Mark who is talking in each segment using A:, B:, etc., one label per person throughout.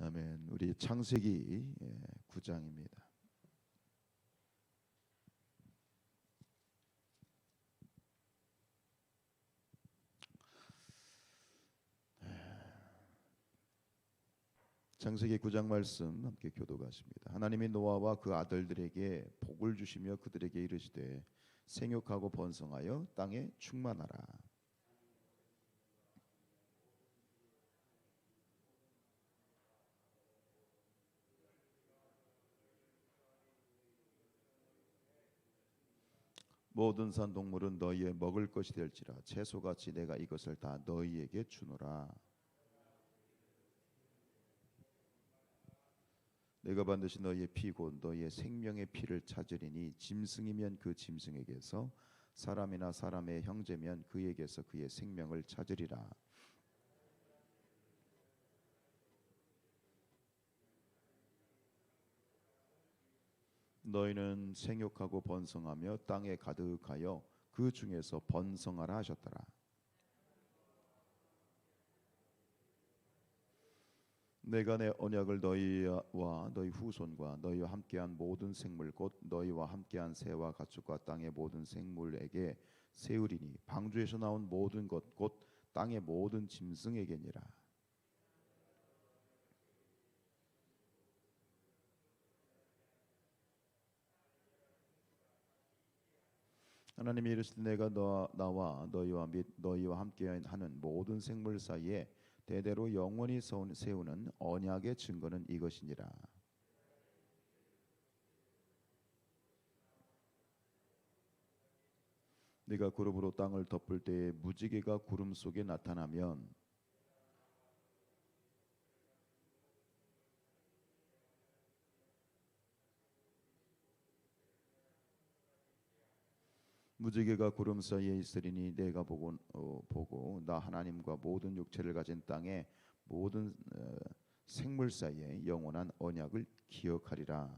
A: 아멘. 우리 창세기 9장입니다. 창세기 9장 말씀 함께 교도하십니다. 하나님이 노아와 그 아들들에게 복을 주시며 그들에게 이르시되 생육하고 번성하여 땅에 충만하라. 모든 산 동물은 너희의 먹을 것이 될지라 채소같이 내가 이것을 다 너희에게 주노라. 내가 반드시 너희의 피고 너희의 생명의 피를 찾으리니 짐승이면 그 짐승에게서 사람이나 사람의 형제면 그에게서 그의 생명을 찾으리라. 너희는 생육하고 번성하며 땅에 가득하여 그 중에서 번성하라 하셨더라. 내가 내 언약을 너희와 너희 후손과 너희와 함께한 모든 생물 곧 너희와 함께한 새와 가축과 땅의 모든 생물에게 세우리니 방주에서 나온 모든 것 곧 땅의 모든 짐승에게니라. 하나님이 이르시되 내가 너, 나와 너희와 및 너희와 함께하는 모든 생물 사이에 대대로 영원히 세우는 언약의 증거는 이것이니라. 네가 그룹으로 땅을 덮을 때에 무지개가 구름 속에 나타나면 무지개가 구름 사이에 있으리니 내가 보고 어, 보고 나 하나님과 모든 육체를 가진 땅의 모든 어, 생물 사이에 영원한 언약을 기억하리라.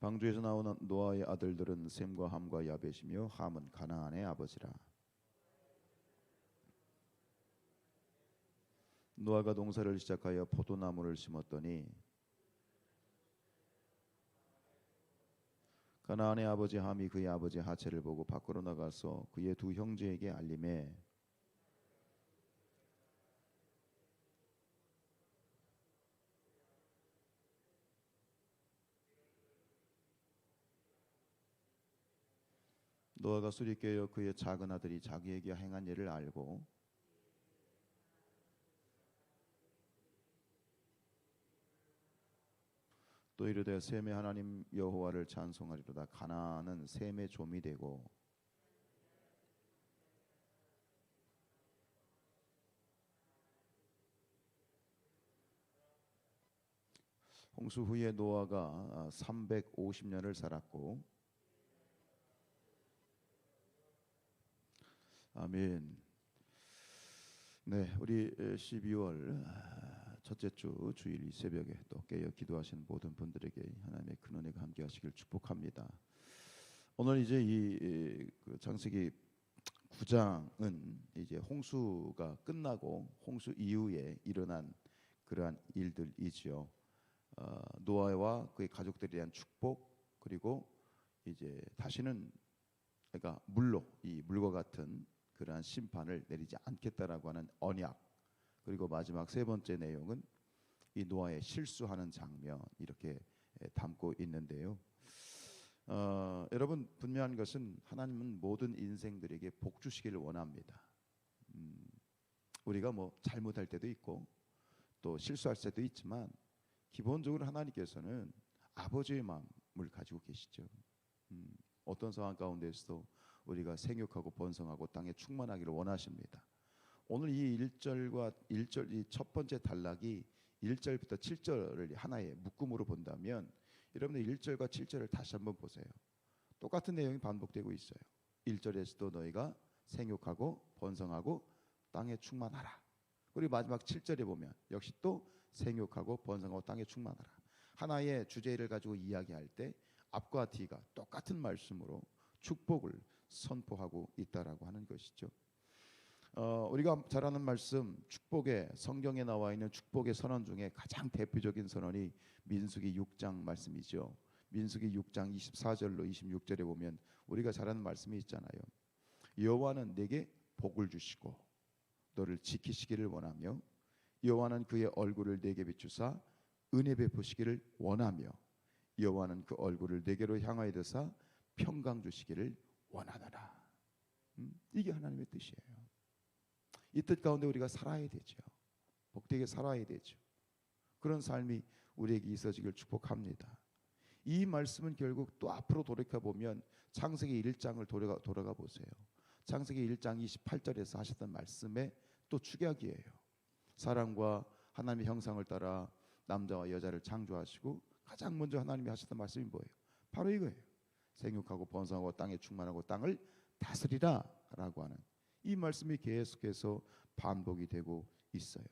A: 방주에서 나오는 노아의 아들들은 셈과 함과 야벳이며 함은 가나안의 아버지라. 노아가 농사를 시작하여 포도나무를 심었더니 가나안의 아버지 함이 그의 아버지 하체를 보고 밖으로 나가서 그의 두 형제에게 알림해 노아가 술이 깨어 그의 작은 아들이 자기에게 행한 일을 알고 또 이르되 셈의 하나님 여호와를 찬송하리로다 가나안은 셈의 좀이 되고 홍수 후에 노아가 350년을 살았고 아멘. 네, 우리 12월 첫째 주 주일 이 새벽에 또 깨어 기도하시는 모든 분들에게 하나님의 큰 은혜가 함께 하시길 축복합니다. 오늘 이제 이그 장세기 9장은 이제 홍수가 끝나고 홍수 이후에 일어난 그러한 일들이지요. 어, 노아와 그의 가족들에 대한 축복 그리고 이제 다시는 그러니까 물로 이 물과 같은 그러한 심판을 내리지 않겠다라고 하는 언약 그리고 마지막 세 번째 내용은 이 노아의 실수하는 장면 이렇게 담고 있는데요. 어, 여러분 분명한 것은 하나님은 모든 인생들에게 복 주시기를 원합니다. 음, 우리가 뭐 잘못할 때도 있고 또 실수할 때도 있지만 기본적으로 하나님께서는 아버지의 마음을 가지고 계시죠. 음, 어떤 상황 가운데서도 우리가 생육하고 번성하고 땅에 충만하기를 원하십니다. 오늘 이 1절과 1절 이 첫 번째 단락이 1절부터 7절을 하나의 묶음으로 본다면 여러분들 1절과 7절을 다시 한번 보세요. 똑같은 내용이 반복되고 있어요. 1절에서도 너희가 생육하고 번성하고 땅에 충만하라. 그리고 마지막 7절에 보면 역시 또 생육하고 번성하고 땅에 충만하라. 하나의 주제를 가지고 이야기할 때 앞과 뒤가 똑같은 말씀으로 축복을 선포하고 있다라고 하는 것이죠. 어, 우리가 잘 아는 말씀 축복의 성경에 나와 있는 축복의 선언 중에 가장 대표적인 선언이 민수기 6장 말씀이죠. 민수기 6장 24절로 26절에 보면 우리가 잘 아는 말씀이 있잖아요. 여호와는 내게 복을 주시고 너를 지키시기를 원하며 여호와는 그의 얼굴을 내게 비추사 은혜 베푸시기를 원하며 여호와는 그 얼굴을 내게로 향하여 드사 평강 주시기를 원하노라. 음, 이게 하나님의 뜻이에요. 이 뜻 가운데 우리가 살아야 되죠. 복되게 살아야 되죠. 그런 삶이 우리에게 있어지길 축복합니다. 이 말씀은 결국 또 앞으로 돌이켜 보면 창세기 1장을 돌아가 돌아가 보세요. 창세기 1장 28절에서 하셨던 말씀의 또 축약이에요. 사람과 하나님의 형상을 따라 남자와 여자를 창조하시고 가장 먼저 하나님이 하셨던 말씀이 뭐예요? 바로 이거예요. 생육하고 번성하고 땅에 충만하고 땅을 다스리라라고 하는 이 말씀이 계속해서 반복이 되고 있어요.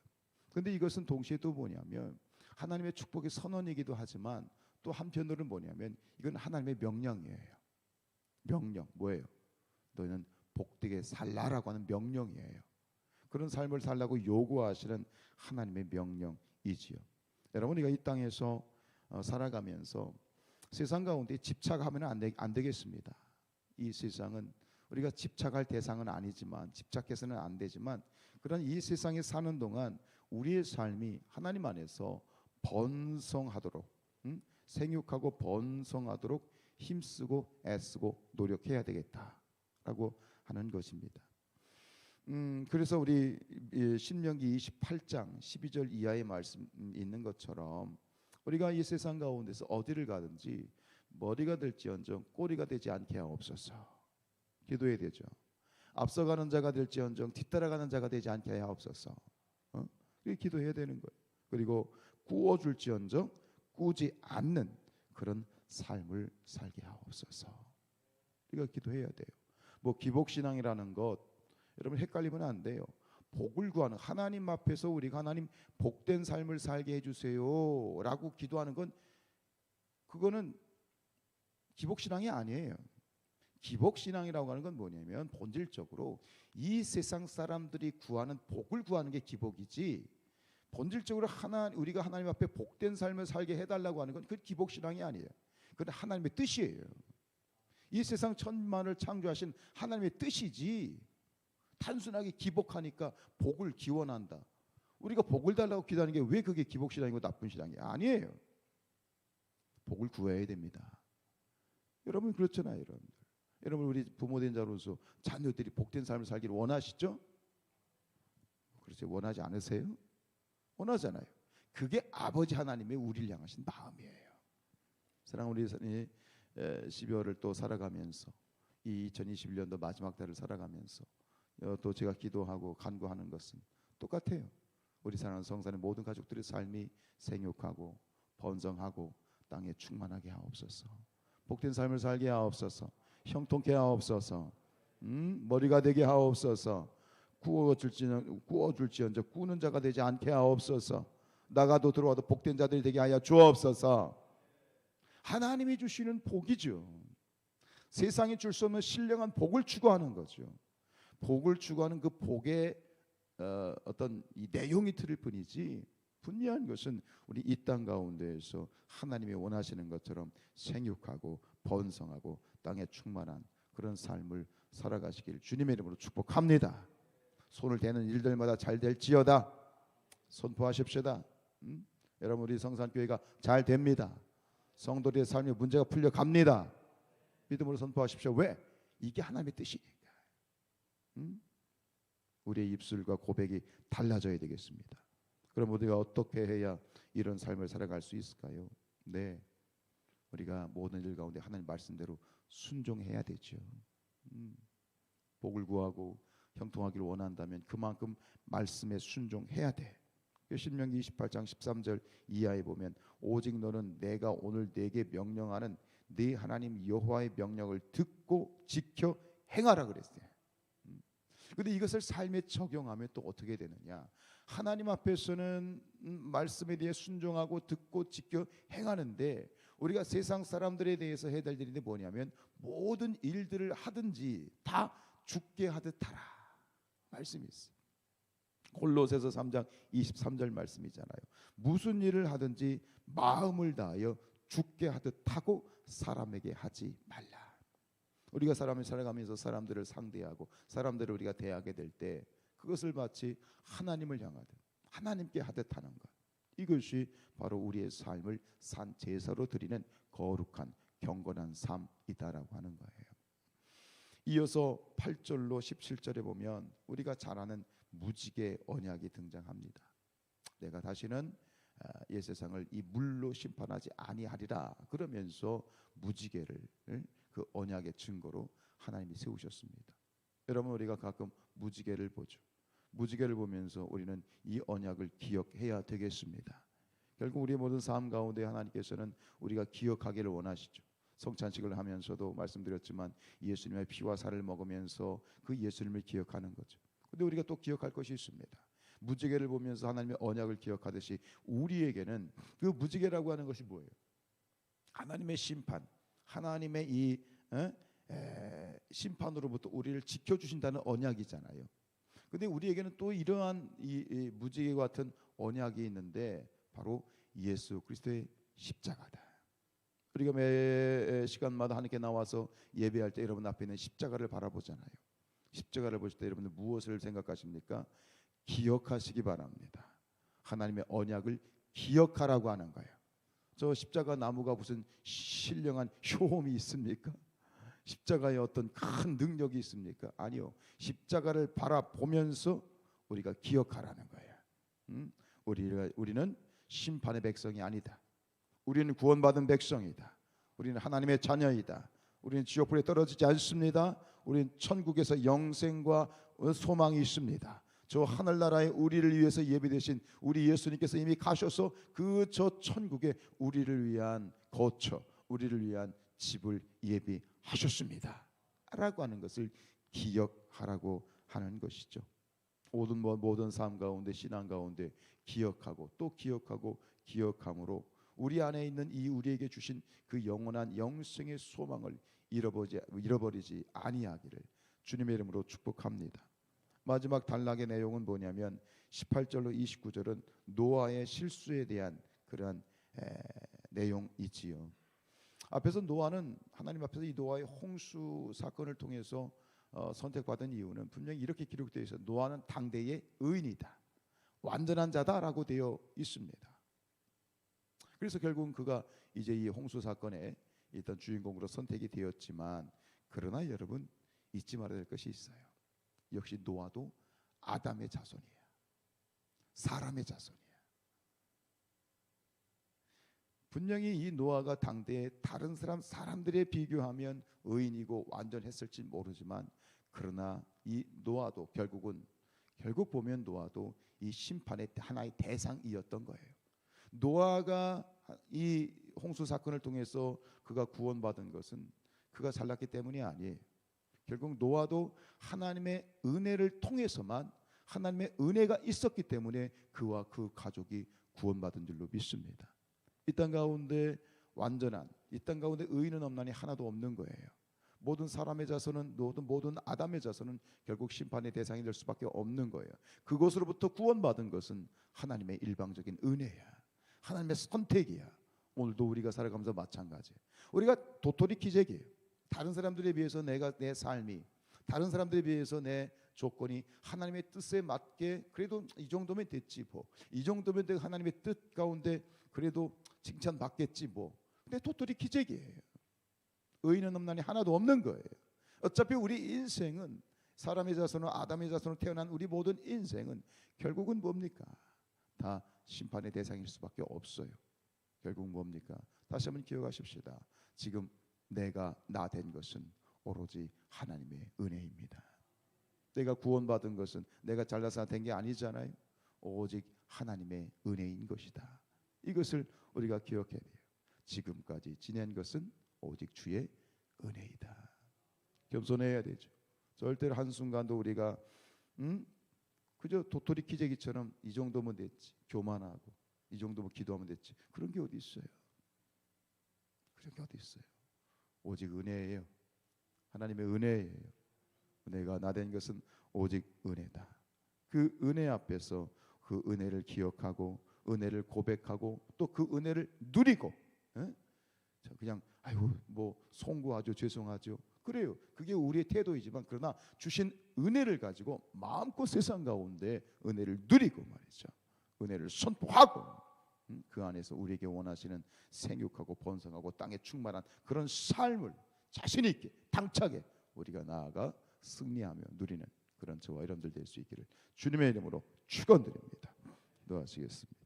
A: 근데 이것은 동시에 또 뭐냐면 하나님의 축복의 선언이기도 하지만 또 한편으로는 뭐냐면 이건 하나님의 명령이에요. 명령 뭐예요? 너는 복되게 살라라고 하는 명령이에요. 그런 삶을 살라고 요구하시는 하나님의 명령이지요. 여러분 우리가 이 땅에서 어, 살아가면서 세상 가운데 집착하면 안, 되, 안 되겠습니다. 이 세상은 우리가 집착할 대상은 아니지만 집착해서는 안 되지만 그런 이 세상에 사는 동안 우리의 삶이 하나님 안에서 번성하도록 음? 생육하고 번성하도록 힘쓰고 애쓰고 노력해야 되겠다라고 하는 것입니다. 음, 그래서 우리 이 신명기 28장 12절 이하의 말씀 있는 것처럼 우리가 이 세상 가운데서 어디를 가든지 머리가 될지언정 꼬리가 되지 않게 하옵소서. 기도해야 되죠. 앞서가는 자가 될지언정 뒤따라가는 자가 되지 않게 하옵소서. 어? 기도해야 되는 거예요. 그리고 구워줄지언정 꾸지 않는 그런 삶을 살게 하옵소서. 우리가 기도해야 돼요. 뭐 기복신앙이라는 것 여러분 헷갈리면 안 돼요. 복을 구하는 하나님 앞에서 우리가 하나님 복된 삶을 살게 해주세요라고 기도하는 건 그거는 기복신앙이 아니에요. 기복신앙이라고 하는 건 뭐냐면 본질적으로 이 세상 사람들이 구하는 복을 구하는 게 기복이지 본질적으로 하나 우리가 하나님 앞에 복된 삶을 살게 해달라고 하는 건 그 기복신앙이 아니에요. 그건 하나님의 뜻이에요. 이 세상 천만을 창조하신 하나님의 뜻이지 단순하게 기복하니까 복을 기원한다. 우리가 복을 달라고 기도하는 게 왜 그게 기복신앙이고 나쁜 신앙이 아니에요. 복을 구해야 됩니다. 여러분 그렇잖아요, 여러분. 여러분 우리 부모된 자로서 자녀들이 복된 삶을 살기를 원하시죠? 그렇죠. 원하지 않으세요? 원하잖아요. 그게 아버지 하나님의 우리를 향하신 마음이에요. 사랑 우리 12월을 또 살아가면서 이 2021년도 마지막 달을 살아가면서 어, 또 제가 기도하고 간구하는 것은 똑같아요. 우리 사랑하는 성산의 모든 가족들의 삶이 생육하고 번성하고 땅에 충만하게 하옵소서. 복된 삶을 살게 하옵소서. 형통케 하옵소서. 음, 머리가 되게 하옵소서. 구워줄지언 구워줄지언정 꾸는 자가 되지 않게 하옵소서. 나가도 들어와도 복된 자들이 되게 하여 주옵소서. 하나님이 주시는 복이죠. 세상이 줄 수 없는 신령한 복을 추구하는 거죠. 복을 추구하는 그 복의 어, 어떤 이 내용이 틀릴 뿐이지 분명한 것은 우리 이 땅 가운데에서 하나님이 원하시는 것처럼 생육하고 번성하고 땅에 충만한 그런 삶을 살아가시길 주님의 이름으로 축복합니다. 손을 대는 일들마다 잘 될지어다 선포하십시다. 음? 여러분 우리 성산교회가 잘 됩니다. 성도들의 삶의 문제가 풀려 갑니다. 믿음으로 선포하십시오. 왜? 이게 하나님의 뜻이니까. 음? 우리의 입술과 고백이 달라져야 되겠습니다. 그럼 우리가 어떻게 해야 이런 삶을 살아갈 수 있을까요? 네, 우리가 모든 일 가운데 하나님 말씀대로 순종해야 되죠. 음, 복을 구하고 형통하기를 원한다면 그만큼 말씀에 순종해야 돼. 신명기 28장 13절 이하에 보면 오직 너는 내가 오늘 내게 명령하는 네 하나님 여호와의 명령을 듣고 지켜 행하라 그랬어요. 근데 이것을 삶에 적용하면 또 어떻게 되느냐? 하나님 앞에서는 음, 말씀에 대해 순종하고 듣고 지켜 행하는데 우리가 세상 사람들에 대해서 해야 될 일인데 뭐냐면 모든 일들을 하든지 다 죽게 하듯 하라 말씀이 있어. 골로새서 3장 23절 말씀이잖아요. 무슨 일을 하든지 마음을 다하여 죽게 하듯 하고 사람에게 하지 말라. 우리가 사람을 살아가면서 사람들을 상대하고 사람들을 우리가 대하게 될 때 그것을 마치 하나님을 향하듯 하나님께 하듯 하는 것. 이것이 바로 우리의 삶을 산 제사로 드리는 거룩한 경건한 삶이다라고 하는 거예요. 이어서 8절로 17절에 보면 우리가 잘 아는 무지개 언약이 등장합니다. 내가 다시는 아, 이 세상을 이 물로 심판하지 아니하리라 그러면서 무지개를 그 언약의 증거로 하나님이 세우셨습니다. 여러분 우리가 가끔 무지개를 보죠. 무지개를 보면서 우리는 이 언약을 기억해야 되겠습니다. 결국 우리의 모든 삶 가운데 하나님께서는 우리가 기억하기를 원하시죠. 성찬식을 하면서도 말씀드렸지만 예수님의 피와 살을 먹으면서 그 예수님을 기억하는 거죠. 근데 우리가 또 기억할 것이 있습니다. 무지개를 보면서 하나님의 언약을 기억하듯이 우리에게는 그 무지개라고 하는 것이 뭐예요? 하나님의 심판, 하나님의 이 에? 에, 심판으로부터 우리를 지켜주신다는 언약이잖아요. 근데 우리에게는 또 이러한 이, 이 무지개 같은 언약이 있는데 바로 예수 그리스도의 십자가다. 우리가 매 시간마다 하나님께 나와서 예배할 때 여러분 앞에 있는 십자가를 바라보잖아요. 십자가를 보실 때 여러분들 무엇을 생각하십니까? 기억하시기 바랍니다. 하나님의 언약을 기억하라고 하는 거예요. 저 십자가 나무가 무슨 신령한 효험이 있습니까? 십자가에 어떤 큰 능력이 있습니까? 아니요. 십자가를 바라보면서 우리가 기억하라는 거예요. 음? 우리는 심판의 백성이 아니다. 우리는 구원받은 백성이다. 우리는 하나님의 자녀이다. 우리는 지옥불에 떨어지지 않습니다. 우리는 천국에서 영생과 소망이 있습니다. 저 하늘나라에 우리를 위해서 예비되신 우리 예수님께서 이미 가셔서 그 저 천국에 우리를 위한 거처, 우리를 위한 집을 예비하셨습니다. 라고 하는 것을 기억하라고 하는 것이죠. 모든 뭐, 모든 삶 가운데 신앙 가운데 기억하고 또 기억하고 기억함으로 우리 안에 있는 이 우리에게 주신 그 영원한 영생의 소망을 잃어버리지, 잃어버리지 아니하기를 주님의 이름으로 축복합니다. 마지막 단락의 내용은 뭐냐면 18절로 29절은 노아의 실수에 대한 그러한 에, 내용이지요. 앞에서 노아는 하나님 앞에서 이 노아의 홍수 사건을 통해서 어, 선택받은 이유는 분명히 이렇게 기록되어 있어 노아는 당대의 의인이다. 완전한 자다라고 되어 있습니다. 그래서 결국은 그가 이제 이 홍수 사건에 일단 주인공으로 선택이 되었지만 그러나 여러분 잊지 말아야 될 것이 있어요. 역시 노아도 아담의 자손이에요. 사람의 자손이에요. 분명히 이 노아가 당대의 다른 사람 사람들에 비교하면 의인이고 완전했을지 모르지만 그러나 이 노아도 결국은 결국 보면 노아도 이 심판의 하나의 대상이었던 거예요. 노아가 이 홍수 사건을 통해서 그가 구원받은 것은 그가 잘났기 때문이 아니에요. 결국 노아도 하나님의 은혜를 통해서만 하나님의 은혜가 있었기 때문에 그와 그 가족이 구원받은 줄로 믿습니다. 이 땅 가운데 완전한 이 땅 가운데 의인은 없나니 하나도 없는 거예요. 모든 사람의 자손은 모든 모든 아담의 자손은 결국 심판의 대상이 될 수밖에 없는 거예요. 그것으로부터 구원받은 것은 하나님의 일방적인 은혜야. 하나님의 선택이야. 오늘도 우리가 살아가면서 마찬가지. 우리가 도토리 기적이에요. 다른 사람들에 비해서 내가 내 삶이 다른 사람들에 비해서 내 조건이 하나님의 뜻에 맞게 그래도 이 정도면 됐지 뭐. 이 정도면 하나님의 뜻 가운데 그래도 칭찬 받겠지 뭐. 근데 도토리 기적이에요. 의인은 없나니 하나도 없는 거예요. 어차피 우리 인생은 사람의 자손은 아담의 자손으로 태어난 우리 모든 인생은 결국은 뭡니까? 다 심판의 대상일 수밖에 없어요. 결국 뭡니까? 다시 한번 기억하십시다. 지금 내가 나 된 것은 오로지 하나님의 은혜입니다. 내가 구원받은 것은 내가 잘나서 된 게 아니잖아요. 오직 하나님의 은혜인 것이다. 이것을 우리가 기억해야 돼요. 지금까지 지낸 것은 오직 주의 은혜이다. 겸손해야 되죠. 절대로 한 순간도 우리가 음? 그저 도토리 키재기처럼 이 정도면 됐지. 교만하고 이 정도면 기도하면 됐지. 그런 게 어디 있어요? 그런 게 어디 있어요? 오직 은혜예요. 하나님의 은혜예요. 은혜가 나된 것은 오직 은혜다. 그 은혜 앞에서 그 은혜를 기억하고 은혜를 고백하고 또 그 은혜를 누리고 예? 자, 그냥 아유 뭐 송구하죠 죄송하죠 그래요 그게 우리의 태도이지만 그러나 주신 은혜를 가지고 마음껏 세상 가운데 은혜를 누리고 말이죠 은혜를 선포하고 음, 그 안에서 우리에게 원하시는 생육하고 번성하고 땅에 충만한 그런 삶을 자신 있게 당차게 우리가 나아가 승리하며 누리는 그런 저와 여러분들 될 수 있기를 주님의 이름으로 축원드립니다. 기도하시겠습니다.